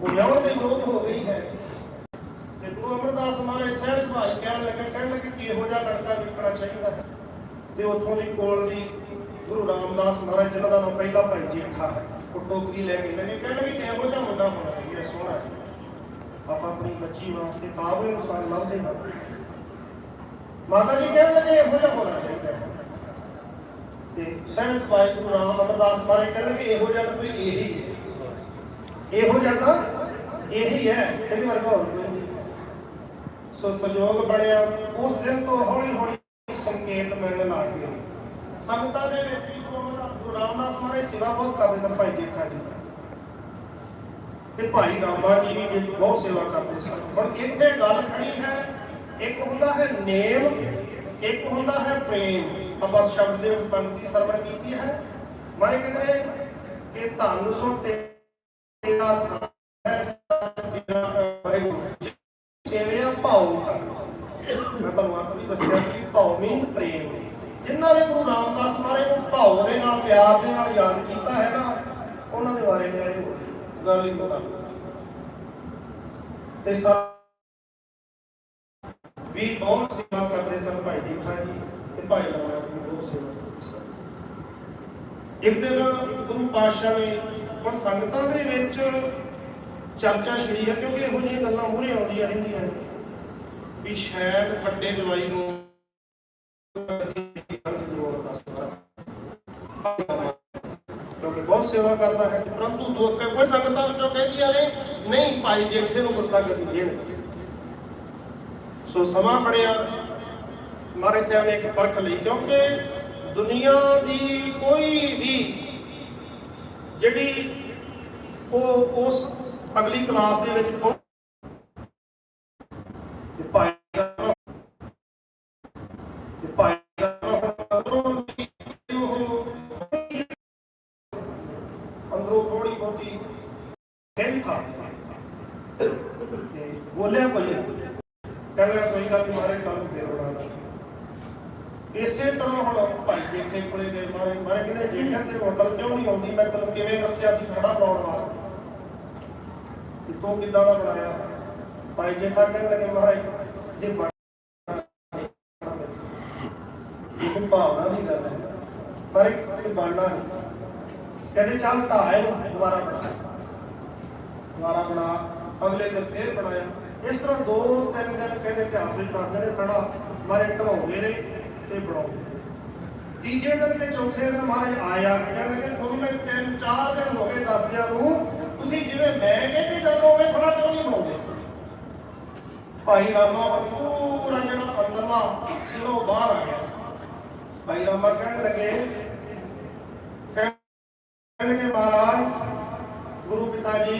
ਉਹ ਦੇ ਵਿਰੋਧ ਹੋ ਗਈ ਹੈ। ਤੇ ਗੁਰੂ ਅਮਰਦਾਸ ਮਹਾਰਾਜ ਸਹਿਜ ਸੁਭਾਈ ਕਹਿਣ ਲੱਗੇ ਕਹਿਣ ਲੱਗੇ ਕਿ ਇਹੋ ਜਿਹਾ ਲੜਕਾ ਵਿਕਣਾ ਚਾਹੀਦਾ ਹੈ। ਤੇ ਉੱਥੋਂ ਦੀ ਕੋਲ ਦੀ ਗੁਰੂ ਰਾਮਦਾਸ ਮਹਾਰਾਜ ਜਿਹਨਾਂ ਦਾ ਨਾਮ ਪਹਿਲਾ ਭਾਈ ਜੇਠਾ ਹੈ, ਉਹ ਟੋਕਰੀ ਲੈ ਕੇ ਲੱਗੇ ਕਹਿਣ ਲੱਗੇ ਇਹੋ ਜਿਹਾ ਮੁੰਡਾ ਹੋਣਾ ਚਾਹੀਦਾ ਸੋਹਣਾ ਆਪਾਂ ਆਪਣੀ ਬੱਚੀ ਵਾਸਤੇ ਆਪ ਇਨਸਾਨ ਲੱਭਦੇ ਹਾਂ। ਮਾਤਾ ਜੀ ਕਹਿਣ ਲੱਗੇ, ਇਹੋ ਜਿਹਾ ਹੋਣਾ ਚਾਹੀਦਾ ਹੈ। ਤੇ ਸਹਿਜ ਸੁਭਾਈ ਗੁਰੂ ਰਾਮ ਅਮਰਦਾਸ ਮਹਾਰਾਜ ਕਹਿਣ ਲੱਗੇ, ਇਹੋ ਜਿਹਾ ਤਾਂ ਕੋਈ ਇਹੀ ਹੈ। ਇਹੋ ਜਿਹਾ ਤਾਂ ਇਹੀ ਹੈ ਇਹਦੇ ਵਰਗਾ ਹੋਰ ਕੋਈ ਨਹੀਂ। ਸੋ ਸੰਯੋਗ ਬਣਿਆ, ਉਸ ਦਿਨ ਤੋਂ ਹੌਲੀ ਹੌਲੀ ਸੰਕੇਤ ਮਿਲਣ ਲੱਗ ਗਏ ਸੰਗਤਾਂ ਦੇ ਵਿੱਚ ਵੀ ਗੁਰੂ ਰਾਮਦਾਸ ਮਹਾਰਾਜ ਸੇਵਾ ਬਹੁਤ ਕਰਦੇ ਸਨ, ਭਾਈ ਜੇਠਾ ਜੀ। ਤੇ ਭਾਈ ਰਾਮਾ ਜੀ ਵੀ ਬਹੁਤ ਸੇਵਾ ਕਰਦੇ ਸਨ। ਪਰ ਇੱਥੇ ਗੱਲ ਖੜੀ ਹੈ, ਇੱਕ ਹੁੰਦਾ ਹੈ ਨੇਮ, ਇੱਕ ਹੁੰਦਾ ਹੈ ਪ੍ਰੇਮ। ਆਪਾਂ ਸ਼ਬਦ ਦੇ ਵਿੱਚ ਸਰਵਣ ਕੀਤੀ ਹੈ। ਮਾਰੇ ਕਹਿੰਦੇ ਨੇ ਕਿ ਧੰਨ ਸੋ ਤੇਰਾ ਸੇਵਿਆ ਭਾਉ ਕਰ ਮੈਂ ਤੁਹਾਨੂੰ ਅਰਥ ਵੀ ਦੱਸਿਆ ਕਿ ਭਾਉ ਮੀਨ ਪ੍ਰੇਮ ਜਿਨ੍ਹਾਂ ਨੇ ਗੁਰੂ ਰਾਮਦਾਸ ਮਹਾਰਾਜ ਨੂੰ ਭਾਉ ਦੇ ਨਾਲ ਪਿਆਰ ਦੇ ਨਾਲ ਯਾਦ ਕੀਤਾ ਹੈ ਨਾ ਉਹਨਾਂ ਦੇ ਬਾਰੇ ਨੇ ਇਹ ਗੱਲ ਹੀ ਪਤਾ ਤੇ ਸਭ ਵੀ ਬਹੁਤ ਸੇਵਾ ਕਰਦੇ ਸਨ ਭਾਈ ਜੀਠਾ ਜੀ ਤੇ ਭਾਈ ਲਾਲਾ ਜੀ ਬਹੁਤ ਸੇਵਾ ਕਰਦੇ ਸਨ ਇੱਕ ਦਿਨ ਗੁਰੂ ਪਾਤਸ਼ਾਹ ਨੇ ਹੁਣ ਸੰਗਤਾਂ ਦੇ ਵਿੱਚ ਚਰਚਾ ਛੜੀ ਹੈ, ਕਿਉਂਕਿ ਇਹੋ ਜਿਹੀਆਂ ਗੱਲਾਂ ਮੂਹਰੇ ਆਉਂਦੀਆਂ ਰਹਿੰਦੀਆਂ ਨੇ। ਵੀ ਸ਼ਾਇਦ ਵੱਡੇ ਜਵਾਈ ਨੂੰ ਕਿਉਂਕਿ ਬਹੁਤ ਸੇਵਾ ਕਰਦਾ ਹੈ, ਪਰੰਤੂ ਦੋ ਕੇ ਕੋਈ ਸੰਗਤਾਂ ਵਿੱਚੋਂ ਕਹਿੰਦੀਆਂ ਨੇ ਨਹੀਂ ਭਾਈ ਜੇਠੇ ਨੂੰ ਗੁਰਤਾ ਗਤੀ ਦੇਣ। ਸੋ ਸਮਾਂ ਫੜਿਆ। ਮਹਾਰਾਜ ਸਾਹਿਬ ਨੇ ਇੱਕ ਪਰਖ ਲਈ, ਕਿਉਂਕਿ ਦੁਨੀਆ ਦੀ ਕੋਈ ਵੀ ਜਿਹੜੀ ਉਹ ਉਸ ਅਗਲੀ ਕਲਾਸ ਦੇ ਵਿੱਚ ਇਸੇ ਤਰ੍ਹਾਂ ਹੁਣ ਭਾਈ ਜੇਠੇ ਕੋਲੇ ਗਏ, ਮਾਰੇ ਮਾਰੇ ਕਹਿੰਦੇ ਜੇਠਾ ਤੇ ਹੋਟਲ ਕਿਉਂ ਨਹੀਂ ਆਉਂਦੀ? ਮੈਂ ਤੈਨੂੰ ਕਿਵੇਂ ਦੱਸਿਆ ਸੀ ਖੜਾ ਪਾਉਣ ਵਾਸਤੇ? ਕਿ ਤੂੰ ਕਿੱਦਾਂ ਦਾ ਬਣਾਇਆ? ਭਾਈ ਜੇਠਾ ਕਹਿਣ ਲੱਗੇ, ਮਹਾਰਾਜ, ਜੇ ਇਹ ਭਾਵਨਾ ਦੀ ਗੱਲ ਹੈ। ਪਰ ਇਹ ਬਣਨਾ ਨਹੀਂ। ਕਹਿੰਦੇ, ਚੱਲ ਢਾਹ ਦੁਬਾਰਾ ਬਣਾ। ਦੁਬਾਰਾ ਬਣਾ, ਅਗਲੇ ਦਿਨ ਫੇਰ ਬਣਾਇਆ। ਇਸ ਤਰ੍ਹਾਂ ਦੋ ਤਿੰਨ ਦਿਨ ਕਹਿੰਦੇ ਇਤਿਹਾਸ ਵਿੱਚ ਦੱਸਦੇ ਨੇ, ਖੜਾ। ਮਾਰੇ ਢਾਉਂਦੇ ਰਹੇ ਤੇ ਬਣਾਉਂਦੇ ਤੀਜੇ ਦਿਨ ਤੇ ਚੌਥੇ ਦਿਨ ਮਹਾਰਾਜ ਆਇਆ ਕਹਿਣ ਲੱਗੇ ਤੁਹਾਨੂੰ ਮੈਂ ਤਿੰਨ, ਚਾਰ ਦਿਨ ਹੋ ਗਏ ਦੱਸਦਿਆਂ ਨੂੰ, ਤੁਸੀਂ ਜਿਵੇਂ ਮੈਂ ਕਹਿੰਦੇ ਜਦੋਂ ਉਵੇਂ ਖੜਾ ਕਿਉਂ ਨਹੀਂ ਬਣਾਉਂਦੇ। ਭਾਈ ਰਾਮਾ ਪੂਰਾ ਜਿਹੜਾ ਅੰਦਰਲਾ ਸਿਰੋਂ ਬਾਹਰ ਆ ਗਿਆ। ਭਾਈ ਰਾਮਾ ਕਹਿਣ ਲੱਗੇ ਕਹਿਣਗੇ ਮਹਾਰਾਜ, ਗੁਰੂ ਪਿਤਾ ਜੀ,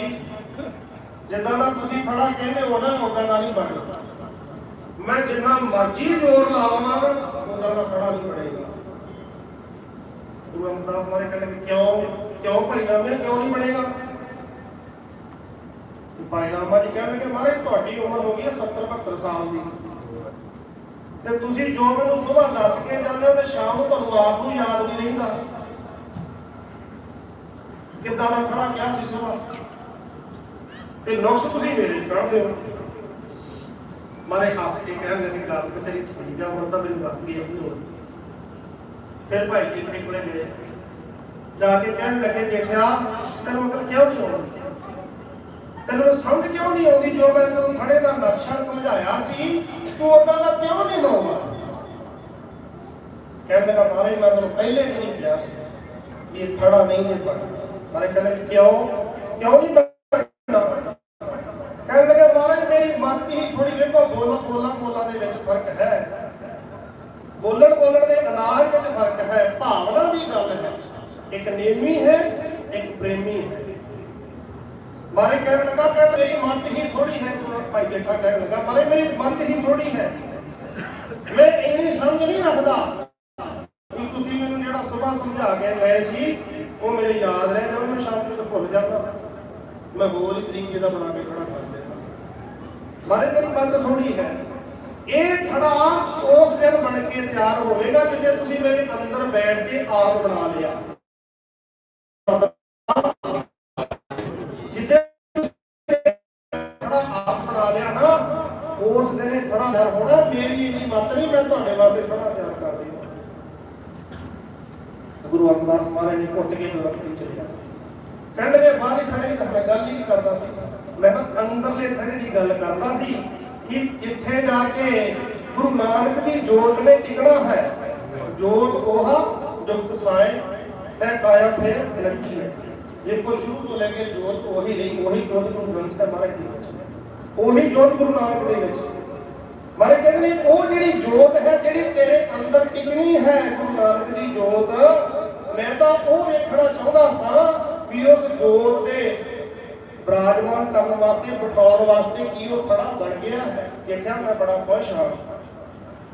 ਜਿੱਦਾਂ ਦਾ ਤੁਸੀਂ ਖੜਾ ਕਹਿੰਦੇ ਹੋ ਨਾ ਉਦਾਂ ਦਾ ਨਹੀਂ ਬਣਦਾ ਮੈਂ ਜਿੰਨਾ ਮਰਜ਼ੀ ਜ਼ੋਰ ਲਾਵਾਂ ਉਦਾਂ ਦਾ ਖੜਾ ਨਹੀਂ ਬਣੇਗਾ। ਗੁਰੂ ਅਮਰਦਾਸ ਮਾਰੇ ਕਹਿੰਦੇ ਕਿਉਂ ਕਿਉਂ ਭਾਈ ਰਾਮੇ ਕਿਉਂ ਨਹੀਂ ਬਣੇਗਾ? ਤੇ ਭਾਈ ਰਾਮਾ ਜੀ ਕਹਿਣਗੇ ਮਹਾਰਾਜ ਤੁਹਾਡੀ ਉਮਰ ਹੋ ਗਈ ਹੈ 70 72 ਸਾਲ ਦੀ। ਤੇ ਤੁਸੀਂ ਜੋ ਮੈਨੂੰ ਸਵੇਰ ਦੱਸ ਕੇ ਜਾਂਦੇ ਹੋ ਤੇ ਸ਼ਾਮ ਨੂੰ ਤੁਹਾਨੂੰ ਆਪ ਨੂੰ ਯਾਦ ਨਹੀਂ ਰਹਿੰਦਾ। ਕਿੱਦਾਂ ਦਾ ਖੜਾ ਕਿਹਾ ਸੀ ਸਵੇਰ ਤੇ ਨੁਕਸ ਤੁਸੀਂ ਮੇਰੇ ਚ ਕੱਢਦੇ ਹੋ। ਮਾਰੇ ਹੱਸ ਕੇ ਕਹਿਣ ਲੱਗੇ, ਗੱਲ ਤੇ ਤੇਰੀ ਠੀਕ ਆ, ਹੁਣ ਤਾਂ ਮੈਨੂੰ ਬਾਕੀ ਇਹ ਹੋ ਫਿਰ ਭਾਈ ਜੇਠੇ ਕੋਲੇ ਗਏ। ਜਾ ਕੇ ਕਹਿਣ ਲੱਗੇ, ਦੇਖਿਆ, ਤੈਨੂੰ ਮਤਲਬ ਕਿਉਂ ਨਹੀਂ ਆਉਂਦੀ? ਤੈਨੂੰ ਸਮਝ ਕਿਉਂ ਨਹੀਂ ਆਉਂਦੀ ਜੋ ਮੈਂ ਤੈਨੂੰ ਖੜੇ ਦਾ ਨਕਸ਼ਾ ਸਮਝਾਇਆ ਸੀ? ਤੂੰ ਉਦਾਂ ਦਾ ਕਿਉਂ ਨਹੀਂ ਬਣਾਉਂਦਾ ਕਹਿਣ ਲੱਗਾ, ਮਾਰੇ, ਮੈਂ ਤੈਨੂੰ ਪਹਿਲੇ ਵੀ ਨਹੀਂ ਕਿਹਾ ਸੀ ਇਹ ਥੜਾ ਨਹੀਂ ਨੇ ਮਾਰੇ ਕਹਿੰਦੇ, ਕਿਉਂ? ਕਿਉਂ ਨਹੀਂ ਕਹਿਣ ਲੱਗਾ ਮਹਾਰਾਜ, ਮੇਰੀ ਮਤ ਹੀ ਥੋੜੀ ਵੇਖੋ, ਬੋਲਾਂ ਬੋਲਾਂ ਬੋਲਾਂ ਦੇ ਵਿੱਚ ਫ਼ਰਕ ਹੈ। ਬੋਲਣ ਬੋਲਣ ਦੇ ਅੰਦਾਜ਼ ਵਿੱਚ ਫ਼ਰਕ ਹੈ, ਭਾਵਨਾ ਦੀ ਗੱਲ ਹੈ। ਇੱਕ ਨੇਮੀ ਹੈ, ਇੱਕ ਪ੍ਰੇਮੀ ਹੈ। ਮਾਰੇ ਕਹਿਣ ਲੱਗਾ ਕਿ ਮੇਰੀ ਮਤ ਹੀ ਥੋੜੀ ਹੈ ਭਾਈ ਜੇਠਾ ਕਹਿਣ ਲੱਗਾ, ਮਾਰੇ ਮੇਰੀ ਮਤ ਹੀ ਥੋੜੀ ਹੈ। ਮੈਂ ਇੰਨੀ ਸਮਝ ਨਹੀਂ ਰੱਖਦਾ ਕਿ ਤੁਸੀਂ ਮੈਨੂੰ ਜਿਹੜਾ ਸਵੇਰ ਸਮਝਾ ਕੇ ਗਏ ਸੀ, ਉਹ ਮੇਰੇ ਯਾਦ ਰਹਿ ਜਾਵੇ, ਮੈਂ ਸ਼ਾਮ ਨੂੰ ਭੁੱਲ ਜਾਂਦਾ। ਮੈਂ ਹੋਰ ਹੀ ਤਰੀਕੇ ਦਾ ਬਣਾ ਕੇ ਖੜਾ ਕਰ ਮਾਰੇ ਮੇਰੀ ਮੱਤ ਥੋੜੀ ਹੈ। ਇਹ ਥੜਾ ਉਸ ਦਿਨ ਬਣ ਕੇ ਤਿਆਰ ਹੋਵੇਗਾ ਕਿ ਜੇ ਤੁਸੀਂ ਮੇਰੇ ਅੰਦਰ ਬੈਠ ਕੇ ਆਪ ਬਣਾ ਲਿਆ। ਜਿੱਦੇ ਥੜਾ ਆਪ ਬਣਾ ਲਿਆ ਨਾ ਉਸ ਦਿਨ ਇਹ ਥੜਾ ਤਿਆਰ ਹੋਣਾ। ਮੇਰੀ ਇੰਨੀ ਮੱਤ ਨਹੀਂ ਮੈਂ ਤੁਹਾਡੇ ਵਾਸਤੇ ਥੜਾ ਤਿਆਰ ਕਰ ਦਿੰਦਾ ਗੁਰੂ ਅਮਰਦਾਸ ਮਹਾਰਾਜ ਨੇ ਕੁੱਟ ਕੇ ਨੂੰ ਰੱਖੀ ਚੱਲਿਆ ਕਹਿੰਦੇ ਬਾਹਰ ਹੀ ਖੜੇ ਹੀ ਗੱਲ ਹੀ ਨਹੀਂ ਕਰਦਾ ਸੀ। ਮੈਂ ਤਾਂ ਅੰਦਰਲੇ ਥੜੇ ਦੀ ਗੱਲ ਕਰਦਾ ਸੀ ਕਿ ਜਿੱਥੇ ਜਾ ਕੇ ਗੁਰੂ ਨਾਨਕ ਦੀ ਜੋਤ ਨੇ ਟਿਕਣਾ ਹੈ, ਜੋਤ ਉਹ ਜੁਗਤ ਸਾਏ ਹੈ ਕਾਇਆ ਫੇਰ ਲੱਗੀ ਹੈ ਜੇ ਕੋ ਸ਼ੁਰੂ ਤੋਂ ਲੈ ਕੇ ਜੋਤ ਉਹੀ ਰਹੀ ਉਹੀ ਜੋਤ ਗੁਰੂ ਗ੍ਰੰਥ ਸਾਹਿਬ ਮਹਾਰਾਜ ਦੀ ਵਿੱਚ ਉਹੀ ਜੋਤ ਗੁਰੂ ਨਾਨਕ ਦੇ ਵਿੱਚ ਮਾਰੇ ਕਹਿੰਦੇ ਉਹ ਜਿਹੜੀ ਜੋਤ ਹੈ, ਜਿਹੜੀ ਤੇਰੇ ਅੰਦਰ ਟਿਕਣੀ ਹੈ ਗੁਰੂ ਨਾਨਕ ਦੀ ਜੋਤ, ਮੈਂ ਤਾਂ ਉਹ ਵੇਖਣਾ ਚਾਹੁੰਦਾ ਸਾਂ ਵੀ ਉਸ ਜੋਤ ਦੇ ਬਰਾਜਮਾਨ ਕਰਨ ਵਾਸਤੇ, ਬਿਠਾਉਣ ਵਾਸਤੇ ਕੀ ਉਹ ਥੜਾ ਬਣ ਗਿਆ ਹੈ, ਦੇਖਿਆ ਮੈਂ ਬੜਾ ਖੁਸ਼ ਹਾਂ।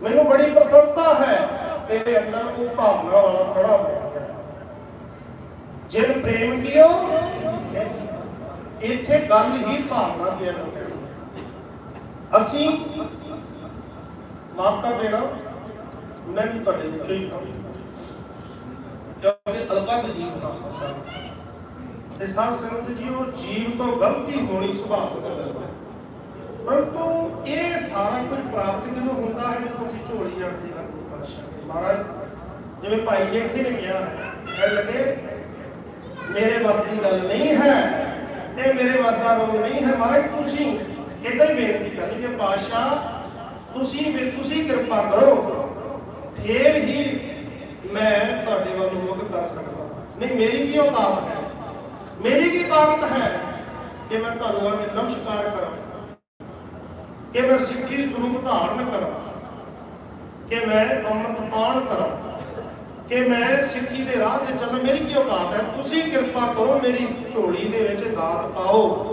ਮੈਨੂੰ ਬੜੀ ਪ੍ਰਸੰਨਤਾ ਹੈ ਤੇਰੇ ਅੰਦਰ ਉਹ ਭਾਵਨਾ ਵਾਲਾ ਥੜਾ ਬਣਿਆ ਹੈ। ਜਿਨ ਪ੍ਰੇਮ ਕੀਓ, ਇੱਥੇ ਗੱਲ ਹੀ ਭਾਵਨਾ ਤੇ ਹੈ ਅਸੀਂ ਮਾਫ ਕਰ ਦੇਣਾ, ਮੈਂ ਵੀ ਤੁਹਾਡੇ ਵਿੱਚੋਂ ਹੀ ਹਾਂ। ਕਿਉਂਕਿ ਅਲੱਗ ਜੀਵ ਬਣਾਉਂਦਾ ਸਾਂ ਤੇ ਸਾਧ ਸੰਗਤ ਜੀ, ਉਹ ਜੀਵ ਤੋਂ ਗਲਤੀ ਹੋਣੀ ਸੁਭਾਵਿਕ ਹੈ। ਪਰੰਤੂ ਇਹ ਸਾਰਾ ਕੁਝ ਪ੍ਰਾਪਤ ਜਦੋਂ ਹੁੰਦਾ ਹੈ, ਜਦੋਂ ਅਸੀਂ ਝੋਲੀ ਜੜਦੇ ਹਾਂ, ਗੁਰੂ ਪਾਤਸ਼ਾਹ ਦੀ। ਮਹਾਰਾਜ, ਜਿਵੇਂ ਭਾਈ ਜੇਠੇ ਨੇ ਕਿਹਾ ਹੈ ਕਹਿ ਲੱਗੇ, ਮੇਰੇ ਵੱਸ ਦੀ ਗੱਲ ਨਹੀਂ ਹੈ ਤੇ ਮੇਰੇ ਵੱਸ ਦਾ ਰੋਗ ਨਹੀਂ ਹੈ। ਮਹਾਰਾਜ, ਤੁਸੀਂ ਇਦਾਂ ਹੀ ਬੇਨਤੀ ਕਰਨੀ ਕਿ ਪਾਤਸ਼ਾਹ, ਤੁਸੀਂ ਵੀ, ਤੁਸੀਂ ਕਿਰਪਾ ਕਰੋ, ਫੇਰ ਹੀ ਮੈਂ ਤੁਹਾਡੇ ਵੱਲ ਮੁਖ ਕਰ ਸਕਦਾ। ਨਹੀਂ, ਮੇਰੀ ਕੀ ਔਕਾਤ ਹੈ? ਮੇਰੀ ਕੀ ਤਾਕਤ ਹੈ ਕਿ ਮੈਂ ਤੁਹਾਨੂੰ ਆ ਨਮਸਕਾਰ ਕਰਾਂ? ਕਿ ਮੈਂ ਸਿੱਖੀ ਸਰੂਪ ਧਾਰਨ ਕਰਾਂ? ਕਿ ਮੈਂ ਅੰਮ੍ਰਿਤ ਪਾਨ ਕਰਾਂ? ਕਿ ਮੈਂ ਸਿੱਖੀ ਦੇ ਰਾਹ ਤੇ ਚੱਲਾਂ? ਮੇਰੀ ਕੀ ਔਕਾਤ ਹੈ? ਤੁਸੀਂ ਕਿਰਪਾ ਕਰੋ ਮੇਰੀ ਝੋਲੀ ਦੇ ਵਿੱਚ ਦਾਤ ਪਾਓ।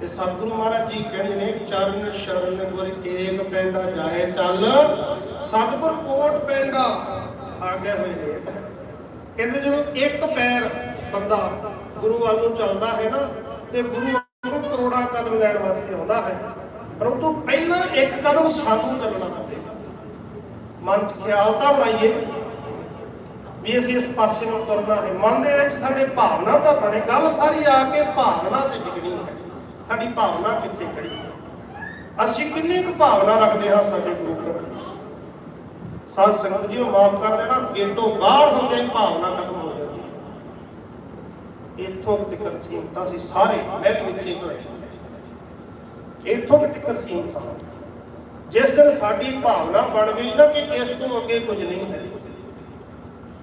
ਤੇ ਸਤਿਗੁਰੂ ਮਹਾਰਾਜ ਜੀ ਕਹਿੰਦੇ ਨੇ, ਚਰਨ ਸ਼ਰਨ ਗੁਰ ਏਕ ਪੈਂਡਾ ਜਾਏ ਚੱਲ। ਸਤਿਗੁਰ ਕੋਟ ਪੈਂਡਾ ਆਗੇ ਹੋਏ ਨੇ ਕਹਿੰਦੇ ਜਦੋਂ ਇੱਕ ਪੈਰ ਬੰਦਾ ਗੁਰੂ ਵੱਲ ਨੂੰ ਚੱਲਦਾ ਹੈ ਨਾ, ਤੇ ਗੁਰੂ ਨੂੰ ਕਰੋੜਾਂ ਕਦਮ ਲੈਣ ਵਾਸਤੇ ਆਉਂਦਾ ਹੈ। ਪਰੰਤੂ ਪਹਿਲਾਂ ਇੱਕ ਕਦਮ ਸਾਨੂੰ ਚੱਲਣਾ ਪਵੇਗਾ ਮਨ 'ਚ ਖਿਆਲ ਤਾਂ ਬਣਾਈਏ ਵੀ ਅਸੀਂ ਇਸ ਪਾਸੇ ਨੂੰ ਤੁਰਨਾ ਹੈ। ਮਨ ਦੇ ਵਿੱਚ ਸਾਡੇ ਭਾਵਨਾ ਤਾਂ ਬਣੇ, ਗੱਲ ਸਾਰੀ ਆ ਕੇ ਭਾਵਨਾ ਤੇ ਟਿਕਣੀ ਹੈ। ਸਾਡੀ ਭਾਵਨਾ ਕਿੱਥੇ ਖੜੀ ਹੈ? ਅਸੀਂ ਕਿੰਨੀ ਕੁ ਭਾਵਨਾ ਰੱਖਦੇ ਹਾਂ ਸਾਡੇ ਗੁਰੂ ਪ੍ਰਤੀ ਸਾਧ ਸੰਗਤ ਜੀ, ਉਹ ਮਾਫ ਕਰ ਦੇਣਾ ਗੇਟੋਂ ਬਾਹਰ ਹੁੰਦੇ ਭਾਵਨਾ ਖਤਮ ਇੱਥੋਂ ਤੱਕ ਸੀਮਤਾ ਸੀ, ਸਾਰੇ ਮੈਂ ਵੀ ਵਿੱਚੇ ਹੋਏ। ਇੱਥੋਂ ਤੱਕ ਸੀਮਤਾ ਜਿਸ ਦਿਨ ਸਾਡੀ ਭਾਵਨਾ ਬਣ ਗਈ ਨਾ ਕਿ ਇਸ ਤੋਂ ਅੱਗੇ ਕੁਝ ਨਹੀਂ ਹੈ।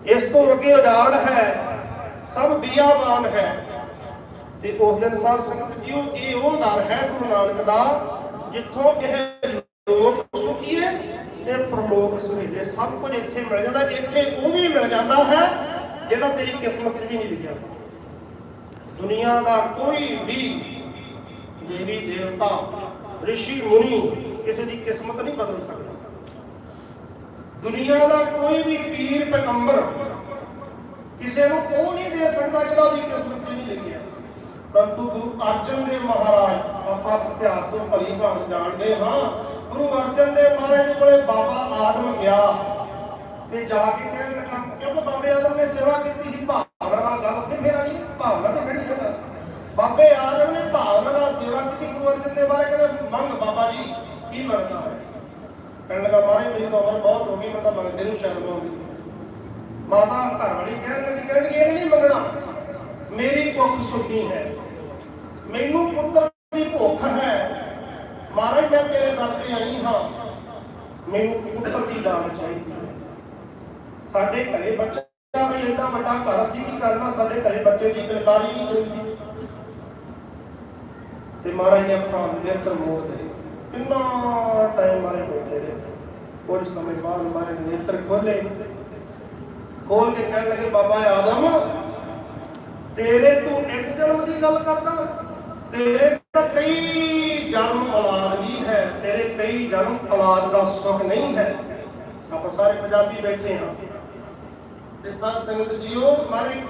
ਇਸ ਤੋਂ ਅੱਗੇ ਉਜਾੜ ਹੈ, ਸਭ ਬਿਆਬਾਨ ਹੈ। ਤੇ ਉਸ ਦਿਨ ਸਾਧ ਸੰਗਤ ਜੀਓ, ਇਹ ਉਹ ਦਰ ਹੈ ਗੁਰੂ ਨਾਨਕ ਦਾ, ਜਿੱਥੋਂ ਇਹ ਲੋਕ ਸੁਖੀਏ ਤੇ ਪ੍ਰਲੋਕ ਸੁਹੇਲੇ। ਸਭ ਕੁਝ ਇੱਥੇ ਮਿਲ ਜਾਂਦਾ, ਇੱਥੇ ਉਹ ਵੀ ਮਿਲ ਜਾਂਦਾ ਹੈ, ਜਿਹੜਾ ਤੇਰੀ ਕਿਸਮਤ 'ਚ ਵੀ ਨਹੀਂ ਲਿਖਿਆ। ਦੁਨੀਆ ਦਾ ਕੋਈ ਵੀ ਦੇਵੀ ਦੇਵਤਾ, ਰਿਸ਼ੀ, ਮੁਨੀ ਕਿਸੇ ਦੀ ਕਿਸਮਤ ਨਹੀਂ ਬਦਲ ਸਕਦਾ। ਦੁਨੀਆ ਦਾ ਕੋਈ ਵੀ ਪੀਰ, ਪੈਗੰਬਰ ਕਿਸੇ ਨੂੰ ਉਹ ਨਹੀਂ ਦੇ ਸਕਦਾ ਜਿਹੜਾ ਉਹਦੀ ਕਿਸਮਤ ਨਹੀਂ ਲਿਖਿਆ ਪਰੰਤੂ ਗੁਰੂ ਅਰਜਨ ਦੇਵ ਮਹਾਰਾਜ ਆਪਾਂ ਇਤਿਹਾਸ ਤੋਂ ਭਲੀ ਭਾਂਤ ਜਾਣਦੇ ਹਾਂ। ਗੁਰੂ ਅਰਜਨ ਦੇਵ ਮਹਾਰਾਜ ਕੋਲੇ ਬਾਬਾ ਆਦਮ ਗਿਆ ਤੇ ਜਾ ਕੇ ਕਹਿਣ ਲੱਗਾ ਕਿਉਂਕਿ ਬਾਬੇ ਆਦਮ ਨੇ ਸੇਵਾ ਕੀਤੀ ਸੀ? ਭਾਵਨਾ ਨਾਲ ਗੱਲ ਉੱਥੇ ਫੇਰ ਆਈ, ਭਾਵਨਾ ਤੇ ਬਾਬੇ ਆਦਮ ਨੇ ਭਾਵਨਾ ਨਾਲ ਸੇਵਾ ਕੀਤੀ, ਗੁਰੂ ਅਰਜਨ ਦੇਵ ਮਹਾਰਾਜ ਕਹਿੰਦੇ, ਮੰਗ ਬਾਬਾ ਜੀ, ਕੀ ਮੰਗਦਾ ਹੈ? ਕਹਿਣ ਲੱਗਾ, ਮਹਾਰਾਜ, ਮੇਰੀ ਤਾਂ ਉਮਰ ਬਹੁਤ ਹੋ ਗਈ, ਮੈਂ ਤਾਂ ਮੰਗਦੇ ਨੂੰ ਸ਼ਰਮ ਆਉਂਦੀ ਮਾਤਾ ਘਰ ਵਾਲੀ ਕਹਿਣ ਲੱਗੀ ਕਹਿਣ ਲੱਗੀ ਇਹ ਨਹੀਂ ਮੰਗਣਾ। ਮੇਰੀ ਭੁੱਖ ਸੁਣਨੀ ਹੈ। ਮੈਨੂੰ ਪੁੱਤਰ ਦੀ ਭੁੱਖ ਹੈ। ਮਹਾਰਾਜ, ਮੈਂ ਤੇਰੇ ਦਰ ਤੇ ਆਈ ਹਾਂ। ਮੈਨੂੰ ਪੁੱਤਰ ਦੀ ਦਾਨ ਚਾਹੀਦੀ ਹੈ। ਸਾਡੇ ਘਰੇ ਬੱਚਾ ਵੀ ਇੰਨਾ ਵੱਡਾ ਘਰ, ਅਸੀਂ ਕੀ ਕਰਨਾ? ਸਾਡੇ ਘਰੇ ਬੱਚੇ ਦੀ ਕਿਲਕਾਰੀ ਨਹੀਂ ਹੋਈ। ਤੇ ਮਹਾਰਾਜ ਨੇ ਅੱਖਾਂ ਨੇਤਰ ਮੋੜ ਦੇ ਕਿੰਨਾ ਟਾਈਮ ਮਾਰੇ ਬੈਠੇ ਰਹੇ। ਕੁਝ ਸਮੇਂ ਬਾਅਦ ਮਾਰੇ ਨੇਤਰ ਖੋਲੇ ਖੋਲ ਕੇ ਕਹਿਣ ਲੱਗੇ, ਬਾਬਾ ਆਦਮ, ਤੇਰੇ ਤੂੰ ਇੱਕ ਜਨਮ ਦੀ ਗੱਲ ਕਰਦਾ। ਤੇਰੇ ਤਾਂ ਕਈ ਜਨਮ ਔਲਾਦ ਵੀ ਹੈ, ਤੇਰੇ ਕਈ ਜਨਮ ਔਲਾਦ ਦਾ ਸੁੱਖ ਨਹੀਂ ਹੈ। ਆਪਾਂ ਸਾਰੇ ਪੰਜਾਬੀ ਬੈਠੇ ਹਾਂ। ਤੇ ਸਾਧ ਸੰਗਤ ਜੀਓ ਮਾਰੇ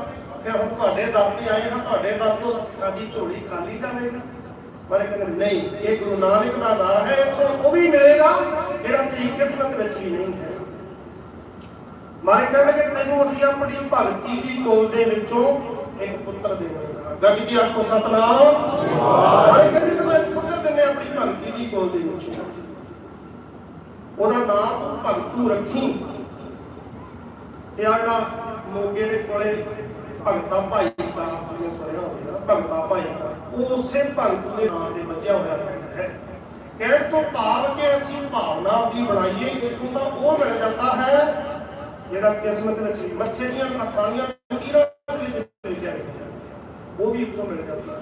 ਫਿਰ ਹੁਣ ਤੁਹਾਡੇ ਦਰ ਤੇ ਆਏ ਹਾਂ, ਤੁਹਾਡੇ ਦਰ ਤੋਂ ਸਾਡੀ ਝੋਲੀ ਖਾਲੀ ਜਾਵੇਗਾ। ਪਰ ਕਹਿੰਦੇ ਨਹੀਂ, ਇਹ ਗੁਰੂ ਨਾਨਕ ਦਾ ਦਰ ਹੈ, ਇੱਥੋਂ ਉਹ ਵੀ ਮਿਲੇਗਾ, ਜਿਹੜਾ ਤੇਰੀ ਕਿਸਮਤ ਵਿੱਚ ਵੀ ਨਹੀਂ ਹੈ। ਮਾਰੇ ਕਹਿੰਦੇ ਤੈਨੂੰ ਅਸੀਂ ਆਪਣੀ ਭਗਤੀ ਦੀ ਕੋਲ ਦੇ ਵਿੱਚੋਂ ਇੱਕ ਪੁੱਤਰ ਦੇਵਾਂਗਾ ਗੱਜ ਕੀ ਆਖੋ, ਸਤਨਾਮ। ਮਾਰੇ ਕਹਿੰਦੇ ਤੈਨੂੰ ਇੱਕ ਪੁੱਤਰ ਦਿੰਦੇ ਆਪਣੀ ਭਗਤੀ ਦੀ ਕੋਲ ਦੇ ਵਿੱਚੋਂ। ਤੂੰ ਰੱਖੀ। ਇਹ ਆ ਮੋਗੇ ਦੇ ਕੋਲੇ ਭਗਤਾ ਭਾਈ ਦਾ ਜਿਹਨੇ ਸੁਣਿਆ ਹੋਵੇ ਭਗਤਾ ਭਾਈ ਉਹ ਉਸੇ ਭਗਤ ਦੇ ਨਾਂ ਤੇ ਬਚਿਆ ਹੋਇਆ ਪਿੰਡ ਹੈ। ਕਹਿਣ ਤੋਂ ਭਾਵ ਕਿ ਅਸੀਂ ਭਾਵਨਾ ਦੀ ਬਣਾਈਏ ਇੱਥੋਂ ਦਾ ਉਹ ਮਿਲ ਜਾਂਦਾ ਹੈ, ਜਿਹੜਾ ਕਿਸਮਤ ਵਿੱਚ ਮੱਥੇ ਦੀਆਂ ਲਖਾਣੀਆਂ ਲਕੀਰਾਂ ਦੇ ਵਿੱਚ ਲਿਖਿਆ ਉਹ ਵੀ ਇੱਥੋਂ ਮਿਲ ਜਾਂਦਾ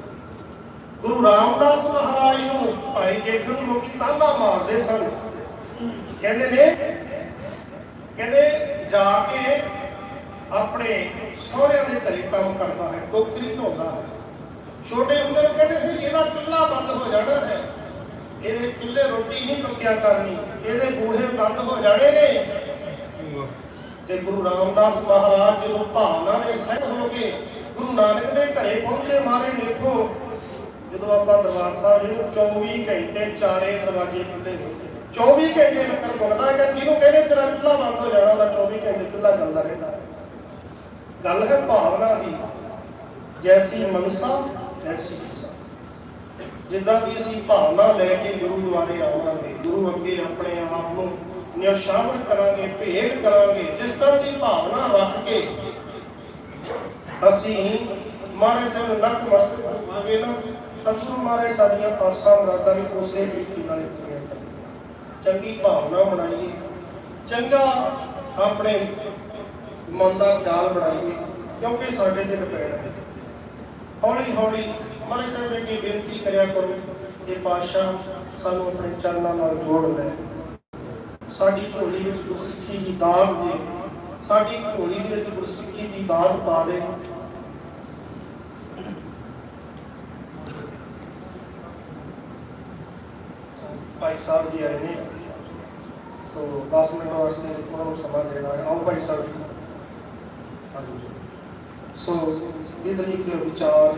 ਗੁਰੂ ਰਾਮਦਾਸ ਮਹਾਰਾਜ ਨੂੰ ਭਾਈ ਜੇਠੂ ਲੋਕੀ ਤਾਂਗਾ ਮਾਰਦੇ ਸਨ। ਕਹਿੰਦੇ ਨੇ, ਕਹਿੰਦੇ ਜਾ ਕੇ ਆਪਣੇ ਸਹੁਰਿਆਂ ਦੇ ਘਰੇ ਕੰਮ ਕਰਦਾ ਹੈ, ਟੋਕਰੀ ਢੋਂਦਾ ਹੈ। ਛੋਟੇ ਹੁੰਦੇ ਨੂੰ ਕਹਿੰਦੇ ਸੀ ਇਹਦਾ ਚੁੱਲ੍ਹਾ ਬੰਦ ਹੋ ਜਾਣਾ ਹੈ। ਇਹਦੇ ਚੁੱਲ੍ਹੇ ਰੋਟੀ ਨਹੀਂ ਪੱਕਿਆ ਕਰਨੀ, ਇਹਦੇ ਬੂਹੇ ਬੰਦ ਹੋ ਜਾਣੇ ਨੇ। ਤੇ ਗੁਰੂ ਰਾਮਦਾਸ ਮਹਾਰਾਜ ਜਦੋਂ ਭਾਵਨਾ ਦੇ ਸਹਿਤ ਹੋ ਕੇ ਗੁਰੂ ਨਾਨਕ ਦੇ ਘਰੇ ਪਹੁੰਚੇ ਮਾਰੇ ਦੇਖੋ, ਜਦੋਂ ਆਪਾਂ ਦਰਬਾਰ ਸਾਹਿਬ ਜੀ 24 ਘੰਟੇ ਚਾਰੇ ਦਰਵਾਜ਼ੇ ਖੁੱਲੇ 24 ਘੰਟੇ ਲੰਗਰ ਮੁਕਦਾ ਹੈ ਜਿਹਨੂੰ ਕਹਿੰਦੇ ਤੇਰਾ ਚੁੱਲ੍ਹਾ ਬੰਦ ਹੋ ਜਾਣਾ ਦਾ 24 ਘੰਟੇ ਚੁੱਲ੍ਹਾ ਚੱਲਦਾ ਰਹਿੰਦਾ। ਹੈ ਗੱਲ ਹੈ ਭਾਵਨਾ ਦੀ। ਜੈਸੀ ਮਨਸਾ ਐਸੀ ਮਨਸਾ ਜਿੱਦਾਂ ਦੀ ਅਸੀਂ ਭਾਵਨਾ ਲੈ ਕੇ ਗੁਰੂ ਦੁਆਰੇ ਆਵਾਂਗੇ, ਗੁਰੂ ਅੱਗੇ ਆਪਣੇ ਆਪ ਨੂੰ ਨਿਸ਼ਾਵਰ ਕਰਾਂਗੇ, ਭੇਟ ਕਰਾਂਗੇ, ਜਿਸ ਤਰ੍ਹਾਂ ਦੀ ਭਾਵਨਾ ਰੱਖ ਕੇ ਅਸੀਂ ਮਾਰੇ ਸੇ ਨੱਕ ਮਸਤ ਹੋਵਾਂਗੇ ਨਾ, ਸਤਿਗੁਰੂ ਮਾਰੇ ਸਾਡੀਆਂ ਆਸਾਂ ਮੁਰਾਦਾਂ ਵੀ ਉਸੇ ਤਰੀਕੇ ਨਾਲ ਪੂਰੀਆਂ ਕਰੀਏ ਚੰਗੀ ਭਾਵਨਾ ਬਣਾਈਏ, ਚੰਗਾ ਆਪਣੇ ਮਨ ਦਾ ਖਿਆਲ ਬਣਾਈਏ, ਕਿਉਂਕਿ ਸਾਡੇ ਤੇ ਡਿਪੈਂਡ ਹੈ। ਹੌਲੀ ਹੌਲੀ ਮਾਰੇ ਸਾਹਿਬ ਅੱਗੇ ਬੇਨਤੀ ਕਰਿਆ ਕਰੋ ਕਿ ਪਾਤਸ਼ਾਹ ਸਾਨੂੰ ਆਪਣੇ ਚਰਨਾਂ ਨਾਲ ਜੋੜ ਲੈ। ਸਾਡੀ ਝੋਲੀ ਵਿੱਚ ਗੁਰਸਿੱਖੀ ਦੀ ਦਾਤ ਦੇ। ਸਾਡੀ ਝੋਲੀ ਦੇ ਵਿੱਚ ਗੁਰਸਿੱਖੀ ਦੀ ਦਾਤ ਪਾ ਦੇ। ਭਾਈ ਸਾਹਿਬ ਜੀ ਆਏ ਨੇ। ਸੋ 10 ਮਿੰਟ ਵਾਸਤੇ ਉਹਨਾਂ ਨੂੰ ਸਮਾਂ ਦੇਣਾ ਹੈ। ਆਓ ਭਾਈ ਸਾਹਿਬ ਜੀ। ਸੋ ਇਤਨੀ ਕੇ ਵਿਚਾਰ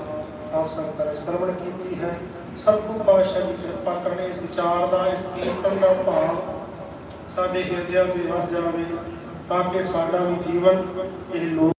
ਆਪ ਸੰਗਤਾਂ ਨੇ ਸਰਵਣ ਕੀਤੀ ਹੈ। ਸਤਿਗੁਰੂ ਪਾਤਸ਼ਾਹ ਦੀ ਕਿਰਪਾ ਕਰਨੀ, ਇਸ ਵਿਚਾਰ ਦਾ, ਇਸ ਕੀਰਤਨ ਦਾ ਭਾਵ ਸਾਡੇ ਹਿਰਦਿਆਂ ਦੇ ਵਸ ਜਾਵੇ, ਤਾਂ ਕਿ ਸਾਡਾ ਜੀਵਨ ਇਹ ਲੋਕ